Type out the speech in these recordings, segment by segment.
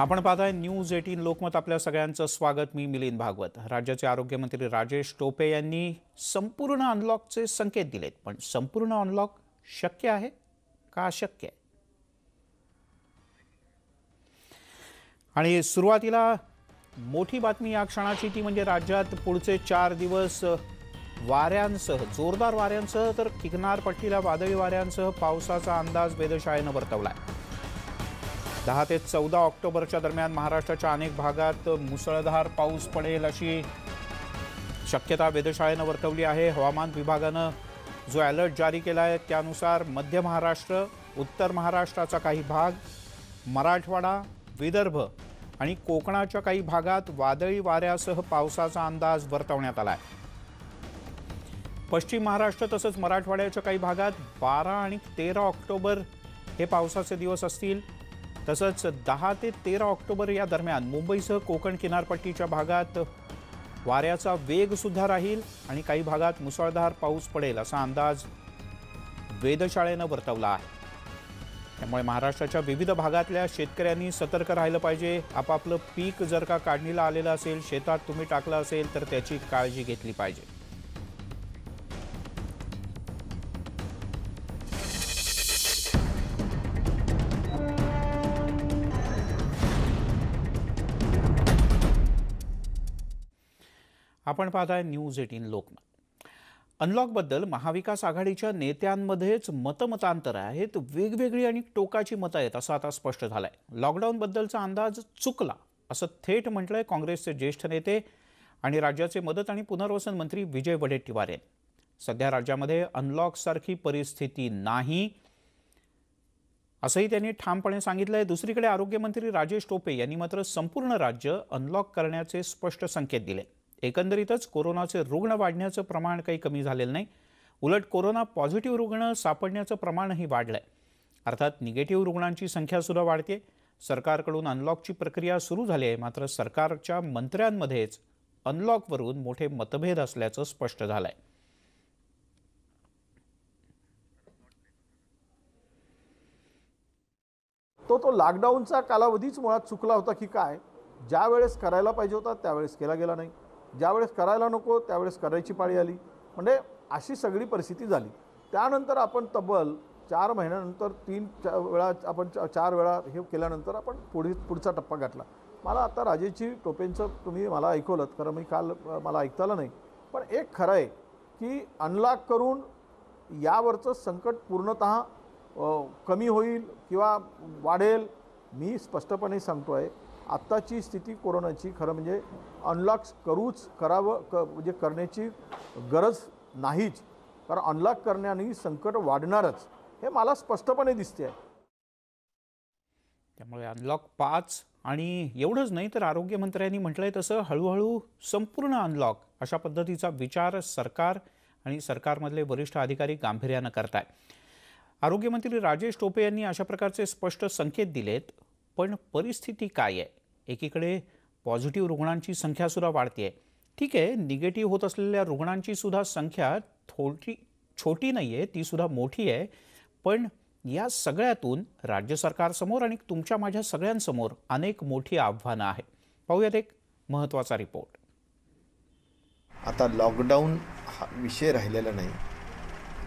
आपण पाहताय news eighteen Lokmat आपल्या सगळ्यांचं स्वागत. मी मिलिंद भागवत. राज्याचे आरोग्यमंत्री राजेश टोपे यांनी संपूर्ण अनलॉकचे संकेत दिलेत. पण संपूर्ण अनलॉक शक्य आहे का अशक्य आहे? आणि सुरुवातीला मोठी बातमी या क्षणाची ती म्हणजे राज्यात पुढचे चार दिवस वाऱ्यांसह जोरदार वाऱ्यांसह तर किनारपट्टीला वादळी वाऱ्यांसह पावसाचा अंदाज वेधशाळेनं वर्तवलाय. दहा ते चौदा ऑक्टोबरच्या दरम्यान महाराष्ट्राच्या अनेक भागात मुसळधार पाऊस पडेल अशी शक्यता वेधशाळेनं वर्तवली आहे. हवामान विभागानं जो अलर्ट जारी केला आहे त्यानुसार मध्य महाराष्ट्र उत्तर महाराष्ट्राचा काही भाग मराठवाडा विदर्भ आणि कोकणाच्या काही भागात वादळी वाऱ्यासह पावसाचा अंदाज वर्तवण्यात आला आहे पश्चिम महाराष्ट्र तसंच मराठवाड्याच्या काही भागात बारा आणि तेरा ऑक्टोबर हे पावसाचे दिवस असतील. तसंच दहा ते तेरा ऑक्टोबर या दरम्यान मुंबईसह कोकण किनारपट्टीच्या भागात वाऱ्याचा वेग सुद्धा राहील आणि काही भागात मुसळधार पाऊस पडेल असा अंदाज वेधशाळेनं वर्तवला आहे. त्यामुळे महाराष्ट्राच्या विविध भागातल्या शेतकऱ्यांनी सतर्क राहिलं पाहिजे. आपापलं पीक जर का काढणीला आलेलं असेल शेतात तुम्ही टाकलं असेल तर त्याची काळजी घेतली पाहिजे. आपण पाहताय न्यूज एटीन लोकमत. अनलॉकबद्दल महाविकास आघाडीच्या नेत्यांमध्येच मतमतांतर आहेत वेगवेगळी आणि टोकाची मतं आहेत असं आता स्पष्ट झालंय. लॉकडाऊनबद्दलचा अंदाज चुकला असं थेट म्हटलंय काँग्रेसचे ज्येष्ठ नेते आणि राज्याचे मदत आणि पुनर्वसन मंत्री विजय वडेट्टीवार यांनी. सध्या राज्यामध्ये अनलॉकसारखी परिस्थिती नाही असंही त्यांनी ठामपणे सांगितलं आहे दुसरीकडे आरोग्यमंत्री राजेश टोपे यांनी मात्र संपूर्ण राज्य अनलॉक करण्याचे स्पष्ट संकेत दिले. एकंदरीतच कोरोनाचे रुग्ण वाढण्याचं प्रमाण काही कमी झालेलं नाही. उलट कोरोना पॉझिटिव्ह रुग्ण सापडण्याचं प्रमाणही वाढलं आहे अर्थात निगेटिव्ह रुग्णांची संख्या सुद्धा वाढते. सरकारकडून अनलॉकची प्रक्रिया सुरू झाली आहे. मात्र सरकारच्या मंत्र्यांमध्येच अनलॉकवरून मोठे मतभेद असल्याचं स्पष्ट झालं आहे तो तो लॉकडाऊनचा कालावधीच मुळात चुकला होता की काय? ज्या वेळेस करायला पाहिजे होता त्यावेळेस केला गेला नाही. ज्यावेळेस करायला नको त्यावेळेस करायची पाळी आली. म्हणजे अशी सगळी परिस्थिती झाली. त्यानंतर आपण तब्बल चार महिन्यानंतर तीन चा वेळा आपण चार वेळा हे केल्यानंतर आपण पुढे पुढचा टप्पा गाठला. मला आता राजेची टोपेंचं तुम्ही मला ऐकवलं कारण मी काल मला ऐकता आलं नाही. पण एक खरं आहे की अनलॉक करून यावरचं संकट पूर्णतः कमी होईल किंवा वाढेल मी स्पष्टपणे सांगतो आहे आत्ताची स्थिती कोरोनाची खरं म्हणजे अनलॉक करूच करावं क म्हणजे करण्याची गरज नाहीच. कारण अनलॉक करण्याने संकट वाढणारच. हे मला स्पष्टपणे दिसते आहे त्यामुळे अनलॉक पाच आणि एवढंच नाही तर आरोग्यमंत्र्यांनी म्हटलंय तसं हळूहळू संपूर्ण अनलॉक अशा पद्धतीचा विचार सरकार आणि सरकारमधले वरिष्ठ अधिकारी गांभीर्यानं करत आहे आरोग्यमंत्री राजेश टोपे यांनी अशा प्रकारचे स्पष्ट संकेत दिलेत. पण परिस्थिती काय आहे? एकीकडे पॉझिटिव्ह रुग्णांची संख्यासुद्धा वाढते आहे ठीक आहे निगेटिव्ह होत असलेल्या रुग्णांची सुद्धा संख्या थोडी छोटी नाही आहे तीसुद्धा मोठी आहे. पण या सगळ्यातून राज्य सरकारसमोर आणि तुमच्या माझ्या सगळ्यांसमोर अनेक मोठी आव्हानं आहेत. पाहूयात एक महत्त्वाचा रिपोर्ट. आता लॉकडाऊन हा विषय राहिलेला नाही.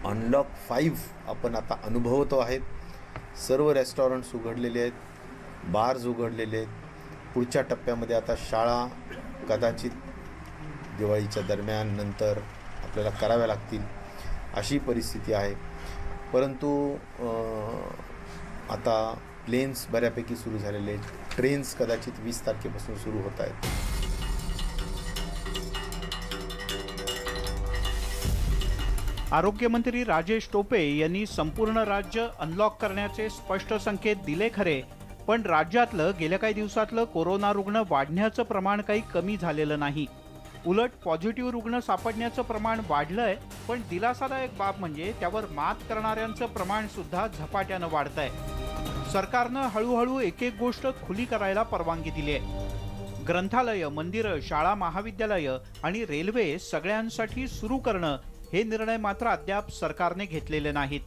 अनलॉक फाईव्ह आपण आता अनुभवतो आहेत. सर्व रेस्टॉरंट्स उघडलेले आहेत. बार्ज उघडलेले आहेत. पुढच्या टप्प्यामध्ये आता शाळा कदाचित दिवाळीच्या दरम्यान नंतर आपल्याला कराव्या लागतील अशी परिस्थिती आहे. परंतु आता प्लेन्स बऱ्यापैकी सुरू झालेले आहेत. ट्रेन्स कदाचित वीस तारखेपासून सुरू होत आहेत. आरोग्यमंत्री राजेश टोपे यांनी संपूर्ण राज्य अनलॉक करण्याचे स्पष्ट संकेत दिले खरे. पण राज्यातलं गेल्या काही दिवसातलं कोरोना रुग्ण वाढण्याचं प्रमाण काही कमी झालेलं नाही. उलट पॉझिटिव्ह रुग्ण सापडण्याचं प्रमाण वाढलंय पण दिलासादायक बाब म्हणजे त्यावर मात करणाऱ्यांचं प्रमाण सुद्धा झपाट्यानं वाढतंय. सरकारनं हळूहळू एक एक गोष्ट खुली करायला परवानगी दिली आहे ग्रंथालय मंदिरं शाळा महाविद्यालयं आणि रेल्वे सगळ्यांसाठी सुरू करणं हे निर्णय मात्र अद्याप सरकारने घेतलेले नाहीत.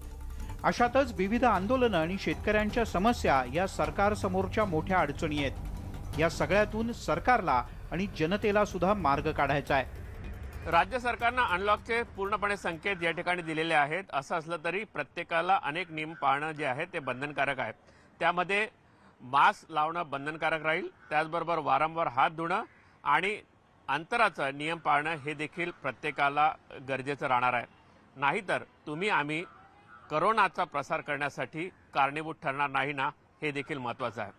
अशातच विविध आंदोलनं आणि शेतकऱ्यांच्या समस्या या सरकारसमोरच्या मोठ्या अडचणी आहेत. या सगळ्यातून सरकारला आणि जनतेला सुद्धा मार्ग काढायचा आहे. राज्य सरकारनं अनलॉकचे पूर्णपणे संकेत या ठिकाणी दिलेले आहेत. असं असलं तरी प्रत्येकाला अनेक नियम पाळणं जे आहे ते बंधनकारक आहे. त्यामध्ये मास्क लावणं बंधनकारक राहील त्याचबरोबर वारंवार हात धुणं आणि अंतराचं नियम पाळणं हे देखील प्रत्येकाला गरजेचं राहणार आहे. नाहीतर तुम्ही आम्ही करोनाचा प्रसार करण्यासाठी कारणीभूत ठरणार नाही ना हे देखील महत्त्वाचं आहे.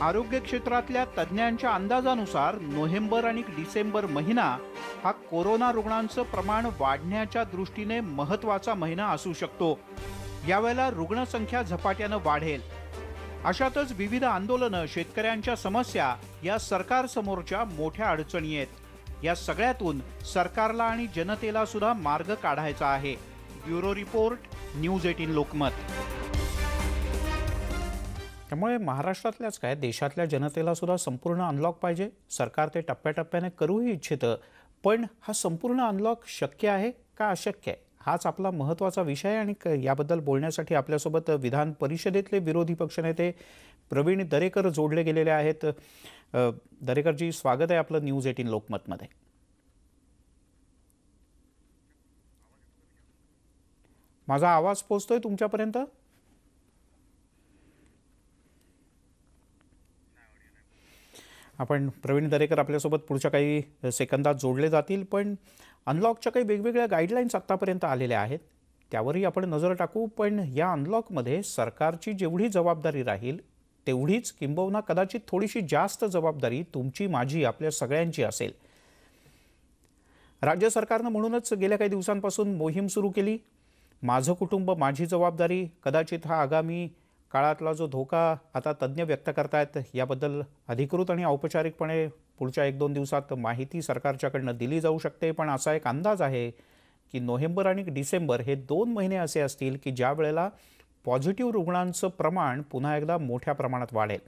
आरोग्य क्षेत्रातल्या तज्ज्ञांच्या अंदाजानुसार नोव्हेंबर आणि डिसेंबर महिना हा कोरोना रुग्णांचं प्रमाण वाढण्याच्या दृष्टीने महत्त्वाचा महिना असू शकतो. यावेळेला रुग्णसंख्या झपाट्यानं वाढेल. अशातच विविध आंदोलनं शेतकऱ्यांच्या समस्या या सरकारसमोरच्या मोठ्या अडचणी आहेत. या सगळ्यातून सरकारला आणि जनतेला सुद्धा मार्ग काढायचा आहे. Bureau report news eighteen Lokmat. त्यामुळे महाराष्ट्रातल्याच काय देशातल्या जनतेला सुद्धा संपूर्ण अनलॉक पाहिजे. सरकार ते टप्प्याटप्प्याने करूही इच्छितं पण हा संपूर्ण अनलॉक शक्य आहे का अशक्य आहे? हाच आपला महत्त्वाचा विषय आहे आणि क- याबद्दल बोलण्यासाठी आपल्यासोबत विधान परिषदेतले विरोधी पक्षनेते प्रवीण दरेकर जोडले गेलेले आहेत. दरेकरजी स्वागत आहे आपलं न्यूज एटीन लोकमतमध्ये. माझा आवाज पोचतोय तुमच्यापर्यंत? आपण प्रवीण दरेकर आपल्यासोबत पुढच्या काही सेकंदात जोडले जातील पण अनलॉकच्या काही वेगवेगळ्या गाईडलाईन्स आत्तापर्यंत आलेल्या आहेत. त्यावरही आपण नजर टाकू पण या अनलॉकमध्ये सरकारची जेवढी जबाबदारी राहील तेवढीच किंबहुना कदाचित थोडीशी जास्त जबाबदारी तुमची माझी आपल्या सगळ्यांची असेल. राज्य सरकारनं म्हणूनच गेल्या काही दिवसांपासून मोहीम सुरू केली. माझं कुटुंब माझी जबाबदारी कदाचित हा आगामी काळातला जो धोका आता तज्ज्ञ व्यक्त करतायत याबद्दल अधिकृत आणि औपचारिकपणे पुढच्या एक दोन दिवसात माहिती सरकारच्याकडनं दिली जाऊ शकते. पण असा एक अंदाज आहे की नोव्हेंबर आणि डिसेंबर हे दोन महिने असे असतील की ज्या वेळेला पॉझिटिव्ह रुग्णांचं प्रमाण पुन्हा एकदा मोठ्या प्रमाणात वाढेल.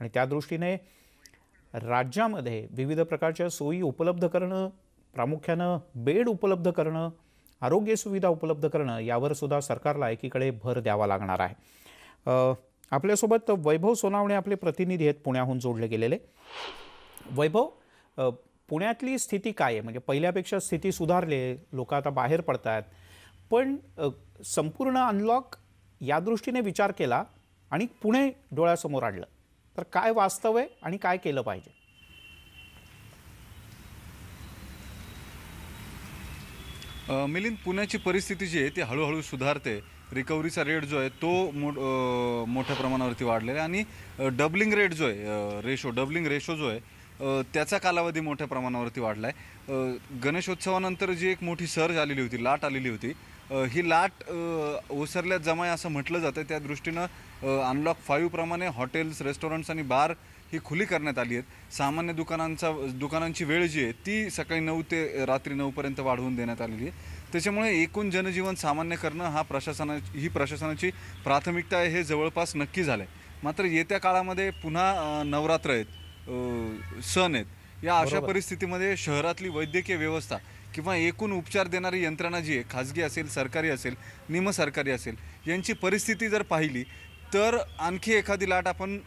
आणि त्या दृष्टीने राज्यामध्ये विविध प्रकारच्या सोयी उपलब्ध करणं प्रामुख्यानं बेड उपलब्ध करणं आरोग्य सुविधा उपलब्ध करणं यावर सुद्धा सरकारला एकीकडे भर द्यावा लागणार आहे. आपल्यासोबत वैभव सोनावणे आपले प्रतिनिधी आहेत पुण्याहून जोडले गेलेले. वैभव पुण्यातली स्थिती काय आहे? म्हणजे पहिल्यापेक्षा स्थिती सुधारली आहे लोक आता बाहेर पडत आहेत पण संपूर्ण अनलॉक या दृष्टीने विचार केला आणि पुणे डोळ्यासमोर आणलं. तर काय वास्तव आहे आणि काय केलं पाहिजे? मिलिंद पुण्याची परिस्थिती जी आहे ती हळूहळू सुधारते. रिकव्हरीचा रेट जो आहे तो मो मोठ्या प्रमाणावरती वाढलेला आहे. आणि डबलिंग रेट जो आहे रेशो डबलिंग रेशो जो आहे त्याचा कालावधी मोठ्या प्रमाणावरती वाढला आहे. गणेशोत्सवानंतर जी एक मोठी सर्ज आलेली होती लाट आलेली होती ही लाट ओसरल्यात जमाय असं म्हटलं जातं त्या दृष्टीनं अनलॉक फाईव्हप्रमाणे हॉटेल्स रेस्टॉरंट्स आणि बार ही खुली करण्यात आली आहेत. सामान्य दुकानांचा दुकानांची वेळ जी आहे ती सकाळी नऊ ते रात्री नऊपर्यंत वाढवून देण्यात आलेली आहे. त्याच्यामुळे एकूण जनजीवन सामान्य करणं हा प्रशासना ही प्रशासनाची प्राथमिकता आहे हे जवळपास नक्की झालं आहे मात्र येत्या काळामध्ये पुन्हा नवरात्र आहेत सण आहेत. या अशा परिस्थितीमध्ये शहरातली वैद्यकीय व्यवस्था किंवा एकूण उपचार देणारी यंत्रणा जी आहे खाजगी असेल सरकारी असेल निमसरकारी असेल यांची परिस्थिती जर पाहिली तर आणखी एखादी लाट आपण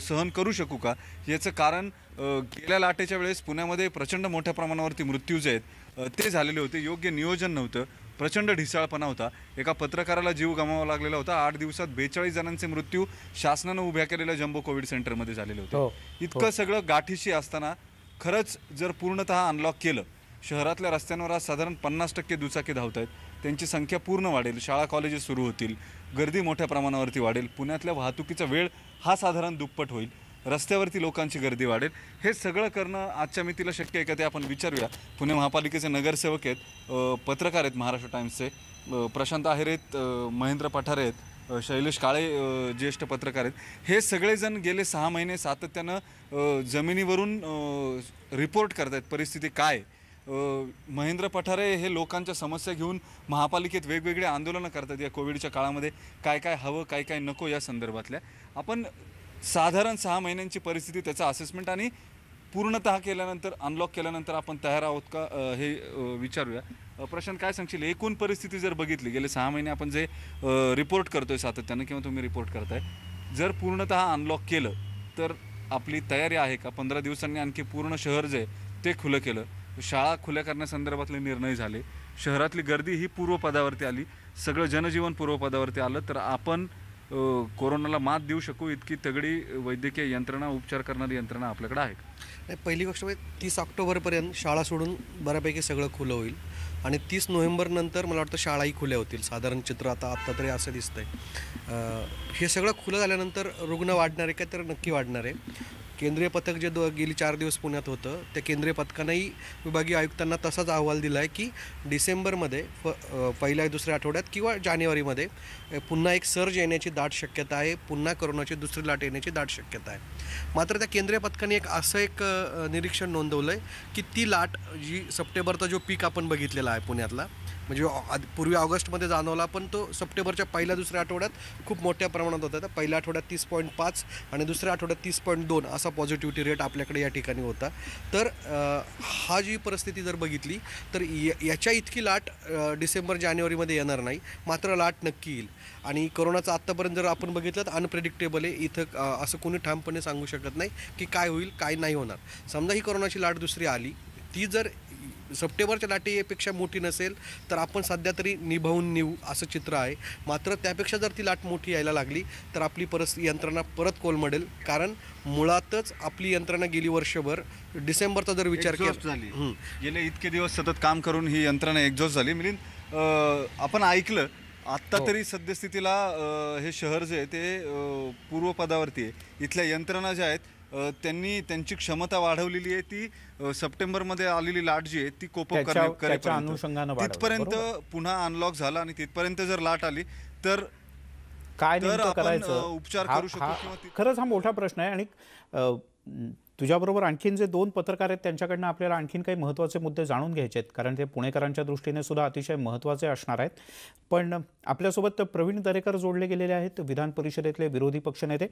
सहन करू शकू का? याचं कारण गेल्या लाटेच्या वेळेस पुण्यामध्ये प्रचंड मोठ्या प्रमाणावरती मृत्यू जे आहेत ते झालेले होते. योग्य नियोजन नव्हतं. प्रचंड ढिसाळपणा होता. एका पत्रकाराला जीव गमावा लागलेला होता. आठ दिवसात बेचाळीस जणांचे मृत्यू शासनानं उभ्या केलेल्या जम्बो कोविड सेंटरमध्ये झालेले हो. होते इतकं सगळं गाठीशी असताना खरंच जर पूर्णतः अनलॉक केलं शहरातल्या रस्त्यांवर आज साधारण पन्नास टक्के दुचाकी धावत आहेत त्यांची संख्या पूर्ण वाढेल. शाळा कॉलेजेस सुरू होतील. गर्दी मोठ्या प्रमाणावरती वाढेल. पुण्यातल्या वाहतुकीचा वेळ हा साधारण दुप्पट होईल. रस्त्यावरती लोकांची गर्दी वाढेल. हे सगळं करणं आजच्या मितीला शक्य आहे का ते आपण विचारूया. पुणे महापालिकेचे नगरसेवक आहेत पत्रकार आहेत महाराष्ट्र टाईम्सचे प्रशांत आहेर आहेत महेंद्र पठारे आहेत शैलेश काळे ज्येष्ठ पत्रकार आहेत. हे सगळेजण गेले सहा महिने सातत्यानं जमिनीवरून रिपोर्ट करत आहेत परिस्थिती काय आहे. महेंद्र पठारे हे लोकांच्या समस्या घेऊन महापालिकेत वेगवेगळे आंदोलनं करतात या कोविडच्या काळामध्ये. काय काय हवं काय काय नको या संदर्भातल्या. आपण साधारण सहा महिन्यांची परिस्थिती त्याचा असेसमेंट आणि पूर्णतः केल्यानंतर अनलॉक केल्यानंतर आपण तयार आहोत का हे विचारूया. प्रशांत काय सांगशील? एकूण परिस्थिती जर बघितली गेले सहा महिने आपण जे रिपोर्ट करतोय सातत्यानं किंवा तुम्ही रिपोर्ट करताय जर पूर्णतः अनलॉक केलं तर आपली तयारी आहे का? पंधरा दिवसांनी आणखी पूर्ण शहर जे आहे ते खुलं केलं. शाळा खुल्या करण्यासंदर्भातले निर्णय झाले. शहरातली गर्दी ही पूर्वपदावरती आली. सगळं जनजीवन पूर्वपदावरती आलं. तर आपण कोरोनाला मात देऊ शकू इतकी तगडी वैद्यकीय यंत्रणा उपचार करणारी यंत्रणा आपल्याकडे आहे नाही पहिली गोष्ट म्हणजे तीस ऑक्टोबरपर्यंत शाळा सोडून बऱ्यापैकी सगळं खुलं होईल. आणि तीस नोव्हेंबरनंतर मला वाटतं शाळाही खुल्या होतील. साधारण चित्र आता आत्ता तरी असं दिसतं आहे हे सगळं खुलं झाल्यानंतर रुग्ण वाढणार आहे का? तर नक्की वाढणार आहे. केंद्रीय पथक जे दो गेली चार दिवस पुण्यात होतं त्या केंद्रीय पथकानंही विभागीय आयुक्तांना तसाच अहवाल दिला आहे की डिसेंबरमध्ये फ पहिल्या दुसऱ्या आठवड्यात किंवा जानेवारीमध्ये पुन्हा एक सर्ज येण्याची दाट शक्यता आहे. पुन्हा करोनाची दुसरी लाट येण्याची दाट शक्यता आहे. मात्र त्या केंद्रीय पथकाने एक असं एक निरीक्षण नोंदवलं आहे की ती लाट जी सप्टेंबरचा जो पीक आपण बघितलेला आहे आहे पुण्यातला. म्हणजे ऑ- पूर्वी ऑगस्टमध्ये जाणवला पण तो सप्टेंबरच्या पहिल्या दुसऱ्या आठवड्यात खूप मोठ्या प्रमाणात होता. तर पहिल्या आठवड्यात तीस पॉईंट पाच आणि दुसऱ्या आठवड्यात तीस पॉईंट दोन असा पॉझिटिव्हिटी रेट आपल्याकडे या ठिकाणी होता. तर हा जी परिस्थिती जर बघितली तर याच्या इतकी लाट डिसेंबर जानेवारीमध्ये येणार नाही. मात्र लाट नक्की येईल. आणि कोरोनाचं आत्तापर्यंत जर आपण बघितलं तर अनप्रेडिक्टेबल आहे. इथं असं कोणी ठामपणे सांगू शकत नाही की काय होईल काय नाही होणार. समजा ही कोरोनाची लाट दुसरी आली ती जर सप्टेंबरच्या लाटेपेक्षा मोठी नसेल तर आपण सध्या तरी निभावून नेऊ असं चित्र आहे. मात्र त्यापेक्षा जर ती लाट मोठी यायला लागली तर आपली परस यंत्रणा परत कोलमडेल. कारण मुळातच आपली यंत्रणा गेली वर्षभर डिसेंबरचा जर विचार केला झाली. गेले इतके दिवस सतत काम करून ही यंत्रणा एक्झॉस्ट झाली. मिलिंद आपण ऐकलं आत्ता हो. तरी सद्यस्थितीला हे शहर जे आहे ते पूर्वपदावरती आहे. इथल्या यंत्रणा ज्या आहेत त्यांनी त्यांची क्षमता वाढवलेली आहे ती सप्टेंबरमध्ये आलेली लाट जी आहे ती कोप अनुषंगानं तिथपर्यंत. पुन्हा अनलॉक झाला आणि तिथपर्यंत जर लाट आली तर काय करायचं? उपचार करू शकतो खरंच हा मोठा प्रश्न आहे आणि तुझ्याबरोबर आणखीन जे दोन पत्रकार आहेत त्यांच्याकडनं आपल्याला आणखीन काही महत्त्वाचे मुद्दे जाणून घ्यायचे आहेत. कारण ते पुणेकरांच्या दृष्टीने सुद्धा अतिशय महत्त्वाचे असणार आहेत. पण आपल्यासोबत प्रवीण दरेकर जोडले गेलेले आहेत विधान परिषदेतले विरोधी पक्षनेते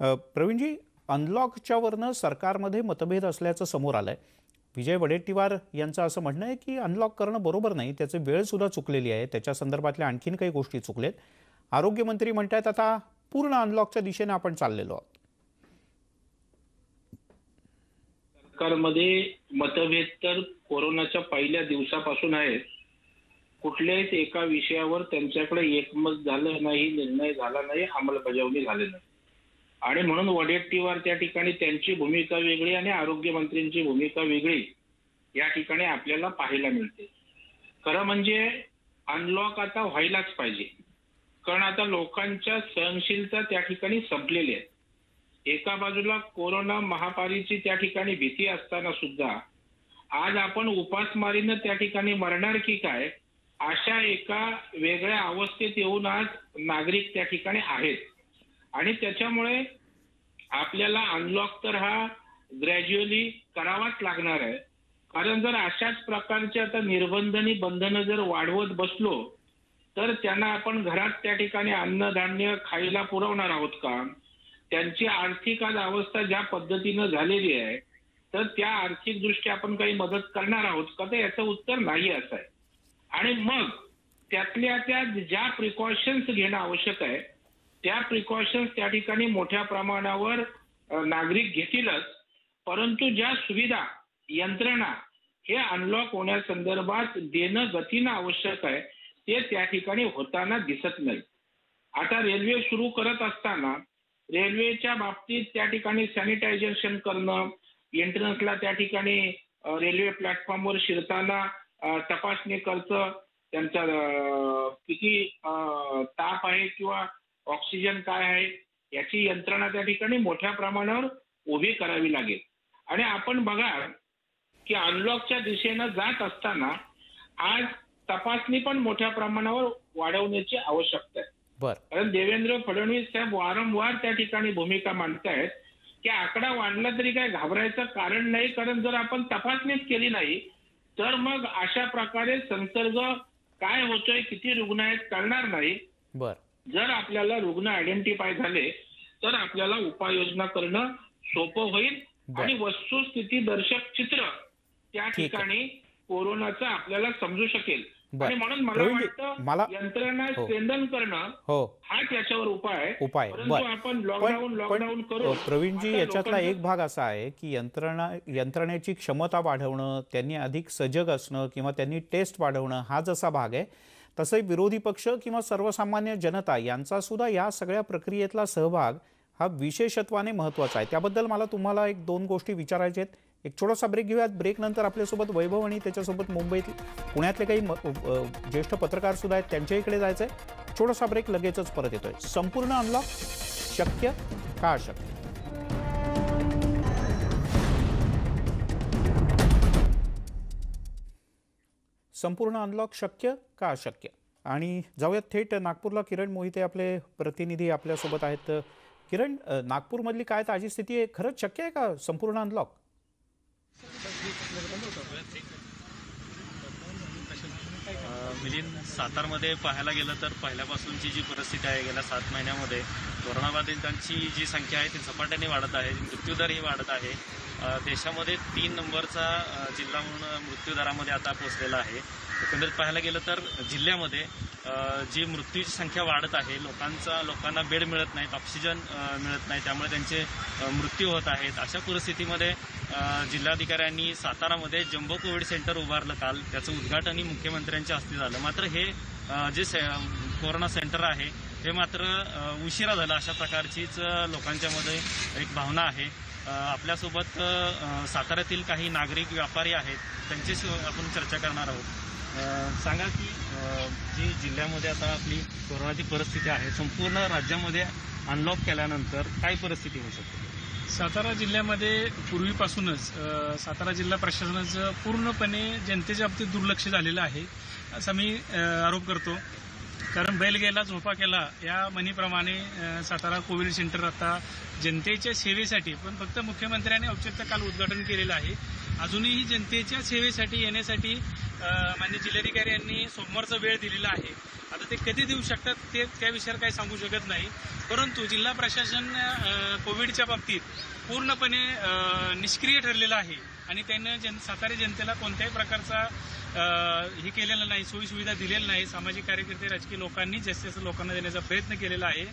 प्रवीणजी अनलॉकच्यावरनं सरकारमध्ये मतभेद असल्याचं समोर आलं आहे विजय वडेट्टीवार यांचं असं म्हणणं आहे की अनलॉक करणं बरोबर नाही त्याची वेळसुद्धा चुकलेली आहे. त्याच्या संदर्भातल्या आणखीन काही गोष्टी चुकलेत. आरोग्यमंत्री म्हणतात आता पूर्ण अनलॉकच्या दिशेने आपण चाललेलो आहोत. सरकारमध्ये मतभेद तर कोरोनाच्या पहिल्या दिवसापासून आहे कुठल्याच एका विषयावर त्यांच्याकडे एकमत झालं नाही निर्णय झाला नाही अंमलबजावणी झाली नाही. आणि म्हणून वडेट्टीवार त्या ठिकाणी त्यांची भूमिका वेगळी आणि आरोग्यमंत्र्यांची भूमिका वेगळी या ठिकाणी आपल्याला पाहायला मिळते. खरं म्हणजे अनलॉक आता व्हायलाच पाहिजे. कारण आता लोकांच्या सहनशीलता त्या ठिकाणी संपलेली आहे. एका बाजूला कोरोना महामारीची त्या ठिकाणी भीती असताना सुद्धा आज आपण उपासमारीनं त्या ठिकाणी मरणार की काय अशा एका वेगळ्या अवस्थेत येऊन आज नागरिक त्या ठिकाणी आहेत. आणि त्याच्यामुळे आपल्याला अनलॉक तर हा ग्रॅज्युअली करावाच लागणार आहे. कारण जर अशाच प्रकारचे आता निर्बंध आणि बंधनं जर वाढवत बसलो तर त्यांना आपण घरात त्या ठिकाणी अन्नधान्य खायला पुरवणार आहोत का? त्यांची आर्थिक आज अवस्था ज्या पद्धतीनं झालेली आहे तर त्या आर्थिक दृष्ट्या आपण काही मदत करणार आहोत का? तर याचं उत्तर नाही असं आहे. आणि मग त्यातल्या त्या ज्या प्रिकॉशन्स घेणं आवश्यक आहे त्या प्रिकॉशन्स त्या ठिकाणी मोठ्या प्रमाणावर नागरिक घेतीलच. परंतु ज्या सुविधा यंत्रणा हे अनलॉक होण्यासंदर्भात देणं गतीनं आवश्यक आहे ते त्या ठिकाणी होताना दिसत नाही. आता रेल्वे सुरू करत असताना रेल्वेच्या बाबतीत त्या ठिकाणी सॅनिटायझेशन करणं एंट्रन्सला त्या ठिकाणी रेल्वे प्लॅटफॉर्मवर शिरताना तपासणी खर्च त्यांचा किती ताप आहे किंवा ऑक्सिजन काय आहे याची यंत्रणा त्या ठिकाणी मोठ्या प्रमाणावर उभी करावी लागेल. आणि आपण बघा की अनलॉकच्या दिशेनं जात असताना आज तपासणी पण मोठ्या प्रमाणावर वाढवण्याची आवश्यकता आहे. बर. कारण देवेंद्र फडणवीस साहेब वारंवार त्या ठिकाणी भूमिका मांडतायत की आकडा वाढला तरी काय घाबरायचं कारण नाही कारण जर आपण तपासणीच केली नाही तर मग अशा प्रकारे संसर्ग काय होतोय किती रुग्ण आहेत कळणार नाही. बर. जर आपल्याला रुग्ण आयडेंटिफाय झाले तर आपल्याला उपाययोजना करणं सोपं होईल. आणि वस्तुस्थिती दर्शक चित्र त्या. ठिकाणी कोरोनाचं आपल्याला समजू शकेल. आणि म्हणून मला वाटतं यंत्रणा हो. स्ट्रेंथन करणं हो हा त्याच्यावर उपाय उपाय आपण पण लॉकडाऊन लॉकडाऊन करू प्रवीणजी याच्यातला एक भाग असा आहे की यंत्रणा यंत्रणेची क्षमता वाढवणं त्यांनी अधिक सजग असणं किंवा त्यांनी टेस्ट वाढवणं हा जसा भाग आहे तसंही विरोधी पक्ष किंवा सर्वसामान्य जनता यांचा सुद्धा या सगळ्या प्रक्रियेतला सहभाग हा विशेषत्वाने महत्त्वाचा आहे. त्याबद्दल मला तुम्हाला एक दोन गोष्टी विचारायच्या आहेत. एक छोटासा ब्रेक घेऊयात. ब्रेकनंतर आपल्यासोबत वैभव आणि त्याच्यासोबत मुंबईत पुण्यातले काही म- ज्येष्ठ पत्रकार सुद्धा आहेत. त्यांच्या इकडे जायचं आहे छोटासा ब्रेक लगेचच परत येतोय. संपूर्ण अनलॉक शक्य का अशक्य? संपूर्ण अनलॉक शक्य का अशक्य? आणि जाऊयात थेट नागपूरला किरण मोहिते आपले प्रतिनिधी आपल्यासोबत आहेत. किरण नागपूरमधली काय ताजी स्थिती आहे? खरंच शक्य आहे का संपूर्ण अनलॉक मिलिंद सातारमध्ये पाहायला गेलं तर पहिल्यापासूनची जी परिस्थिती आहे गेल्या सात महिन्यामध्ये कोरोनाबाधितांची जी संख्या आहे ती झपाट्याने वाढत आहे मृत्यूदरही वाढत आहे. देशामध्ये तीन नंबरचा जिल्हा म्हणून मृत्यूदरामध्ये आता पोहोचलेला आहे. एकंदरीत पाहायला गेलं तर जिल्ह्यामध्ये जी मृत्यूची संख्या वाढत आहे लोकांचा लोकांना बेड मिळत नाहीत ऑक्सिजन मिळत नाही त्यामुळे त्यांचे मृत्यू होत आहेत. अशा परिस्थितीमध्ये जिल्हाधिकाऱ्यांनी सातारामध्ये जम्बो कोविड सेंटर उभारलं काल. त्याचं उद्घाटनही मुख्यमंत्र्यांच्या हस्ते झालं. मात्र हे जे से कोरोना सेंटर आहे हे मात्र उशिरा झालं. अशा प्रकारचीच लोकांच्यामध्ये एक भावना आहे. आपल्यासोबत साताऱ्यातील काही नागरिक व्यापारी आहेत त्यांच्याशी आपण चर्चा करणार आहोत. सांगा की जी जिल्ह्यामध्ये आता आपली कोरोनाची परिस्थिती आहे संपूर्ण राज्यामध्ये अनलॉक केल्यानंतर काय परिस्थिती होऊ शकते? सातारा जिल्ह्यामध्ये पूर्वीपासूनच सातारा जिल्हा प्रशासनाचं पूर्णपणे जनतेच्या बाबतीत दुर्लक्ष झालेलं आहे असा मी आरोप करतो. कारण बैल गेला झोपा केला या म्हणीप्रमाणे सातारा कोविड सेंटर आता जनतेच्या सेवेसाठी पण फक्त मुख्यमंत्र्यांनी औचित्य काल उद्घाटन केलेलं आहे. अजूनही जनतेच्या सेवेसाठी येण्यासाठी अ, माननीय जिल्हाधिकारी यांनी सोमवारचा वेळ दिलेला आहे. आता ते कधी देऊ शकतात ते त्या विषयावर काही सांगू शकत नाही. परंतु जिल्हा प्रशासन कोविडच्या बाबतीत पूर्णपणे निष्क्रिय ठरलेलं आहे. आणि त्यानं जन सातारा जनतेला कोणत्याही प्रकारचा हे केलेलं नाही सोयीसुविधा दिलेल्या नाही. सामाजिक कार्यकर्ते राजकीय लोकांनी जास्तीत जास्त लोकांना देण्याचा प्रयत्न केलेला आहे.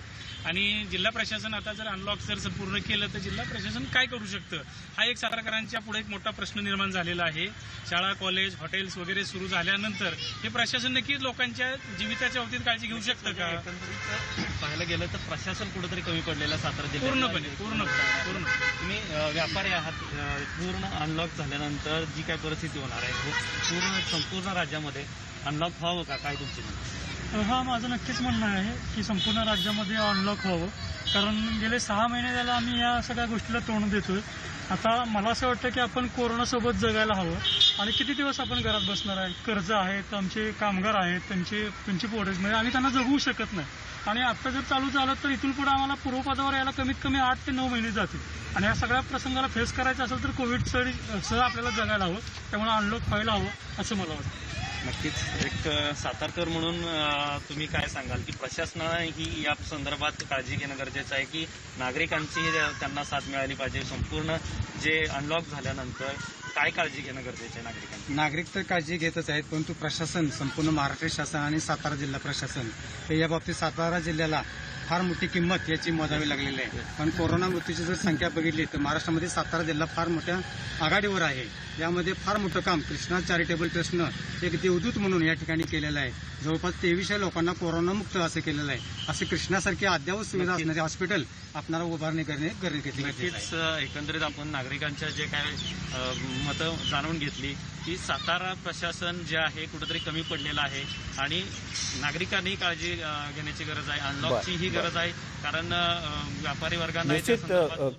आणि जिल्हा प्रशासन आता जर अनलॉक जर पूर्ण केलं तर जिल्हा प्रशासन काय करू शकतं? हा एक सातारकरांच्या पुढे एक मोठा प्रश्न निर्माण झालेला आहे. शाळा कॉलेज हॉटेल्स वगैरे सुरू झाल्यानंतर हे प्रशासन नक्कीच लोकांच्या जीविताच्या बाबतीत काळजी घेऊ शकतं का? पाहायला गेलं तर प्रशासन कुठेतरी कमी पडलेलं सातारा जिल्ह्यात. पूर्णपणे पूर्ण पूर्ण. तुम्ही व्यापारी आहात पूर्ण अनलॉक झाल्यानंतर जी काय परिस्थिती होणार आहे पू- पूर्ण संपूर्ण राज्यामध्ये अनलॉक व्हावं का? काय तुमची म्हणणं? हा माझं नक्कीच म्हणणं आहे की संपूर्ण राज्यामध्ये अनलॉक व्हावं. कारण गेले सहा महिने झाला आम्ही या सगळ्या गोष्टीला तोंड देतोय. आता मला असं वाटतं की आपण कोरोनासोबत जगायला हवं. आणि किती दिवस आपण घरात बसणार आहे? कर्ज आहेत आमचे कामगार आहेत त्यांचे त्यांची पोरेज म्हणजे आम्ही त्यांना जगवू शकत नाही. आणि आता जर चालू झालं तर इथून पुढे आम्हाला पूर्वपदावर यायला कमीत कमी आठ ते नऊ महिने जातील. आणि या सगळ्या प्रसंगाला फेस करायचं असेल तर कोविड सह आपल्याला जगायला हवं. त्यामुळे अनलॉक व्हायला हवं असं मला वाटतं. नक्कीच. एक सातारकर म्हणून तुम्ही काय सांगाल की प्रशासनानं ही या संदर्भात काळजी घेणं गरजेचं आहे की नागरिकांची त्यांना साथ मिळाली पाहिजे. संपूर्ण जे अनलॉक झाल्यानंतर काय काळजी घेणं गरजेचं आहे नागरिकांनी नागरिक तर काळजी घेतच आहेत परंतु प्रशासन संपूर्ण महाराष्ट्र शासन आणि सातारा जिल्हा प्रशासन हे या बाबतीत सातारा जिल्ह्याला फार मोठी किंमत याची मोजावी लागलेली आहे. पण कोरोना मृत्यूची जर संख्या बघितली तर महाराष्ट्रामध्ये सातारा जिल्हा फार मोठ्या आघाडीवर आहे. यामध्ये फार मोठं काम कृष्णा चॅरिटेबल ट्रस्टनं एक देवदूत म्हणून या ठिकाणी केलेलं आहे. जवळपास तेवीसशे लोकांना कोरोनामुक्त असं केलेलं आहे. असे कृष्णासारखी अद्ययावत सुविधा असणारे हॉस्पिटल आपल्याला उभारणी करणे गरजेचे आहे. नक्कीच एकंदरीत आपण नागरिकांच्या जे काय मतं जाणून घेतली की सातारा प्रशासन जे आहे कुठेतरी कमी पडलेलं आहे आणि नागरिकांनी काळजी घेण्याची गरज आहे. अनलॉकची ही. गरज आहे कारण व्यापारी वर्गांना निश्चित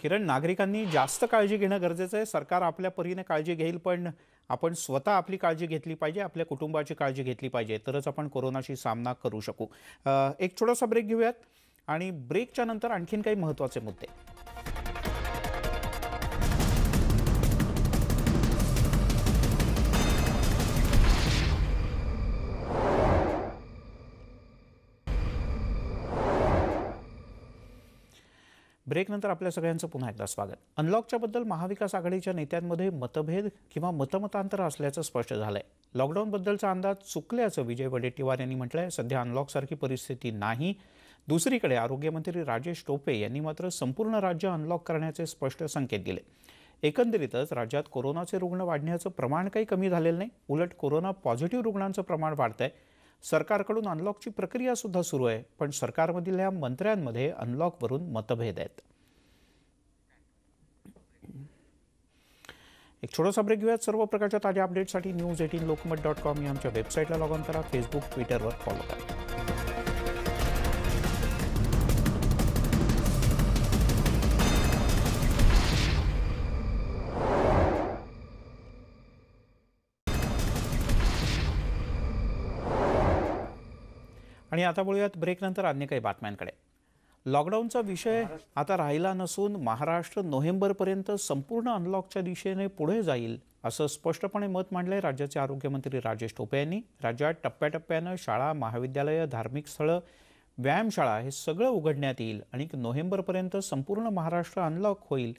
किरण नागरिकांनी जास्त काळजी घेणं गरजेचं आहे. सरकार आपल्या परीने काळजी येईल पण आपण स्वतः आपली काळजी घेतली पाहिजे आपल्या कुटुंबाची काळजी घेतली पाहिजे तरच आपण कोरोनाशी सामना करू शकू. एक छोटासा ब्रेक घेऊयात आणि ब्रेकच्या नंतर आणखीन काही महत्त्वाचे मुद्दे. ब्रेकनंतर आपल्या सगळ्यांचं पुन्हा एकदा स्वागत. अनलॉकच्या बद्दल महाविकास आघाडीच्या नेत्यांमध्ये मतभेद किंवा मतमतांतर असल्याचं स्पष्ट झालंय. लॉकडाऊनबद्दलचा अंदाज चुकल्याचं विजय वडेट्टीवार यांनी म्हटलंय. सध्या अनलॉकसारखी परिस्थिती नाही. दुसरीकडे आरोग्यमंत्री राजेश टोपे यांनी मात्र संपूर्ण राज्य अनलॉक करण्याचे स्पष्ट संकेत दिले. एकंदरीतच राज्यात कोरोनाचे रुग्ण वाढण्याचं प्रमाण काही कमी झालेलं नाही. उलट कोरोना पॉझिटिव्ह रुग्णांचं प्रमाण वाढत आहे सरकारकडून अनलॉकची प्रक्रिया सुद्धा सुरू आहे पण सरकारमधील मंत्र्यांमध्ये अनलॉकवरून मतभेद आहेत. एक छोटासा ब्रेक घेऊयात. सर्व प्रकारच्या ताज्या अपडेटसाठी news eighteen Lokmat dot com या आमच्या वेबसाईटला लॉग ऑन करा फेसबुक ट्विटरवर फॉलो करा. आणि आता बोलूयात ब्रेकनंतर अन्य काही बातम्यांकडे. लॉकडाऊनचा विषय आता राहिला नसून महाराष्ट्र नोव्हेंबरपर्यंत संपूर्ण अनलॉकच्या दिशेने पुढे जाईल असं स्पष्टपणे मत मांडलंय राज्याचे आरोग्यमंत्री राजेश टोपे यांनी. राज्यात टप्प्याटप्प्यानं शाळा महाविद्यालयं धार्मिक स्थळं व्यायामशाळा हे सगळं उघडण्यात येईल आणि नोव्हेंबरपर्यंत संपूर्ण महाराष्ट्र अनलॉक होईल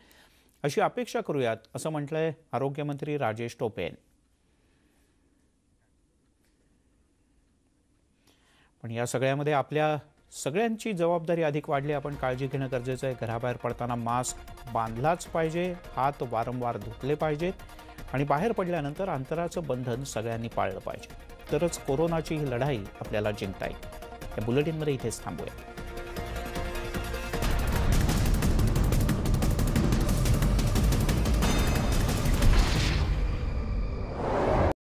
अशी अपेक्षा करूयात असं म्हटलंय आरोग्यमंत्री राजेश टोपे यांनी. पण या सगळ्यामध्ये आपल्या सगळ्यांची जबाबदारी अधिक वाढली. आपण काळजी घेणं गरजेचं आहे. घराबाहेर पडताना मास्क बांधलाच पाहिजे. हात वारंवार धुतले पाहिजेत. आणि बाहेर पडल्यानंतर अंतराचं बंधन सगळ्यांनी पाळलं पाहिजे. तरच कोरोनाची ही लढाई आपल्याला जिंकता येईल. या बुलेटिनमध्ये इथेच थांबूया.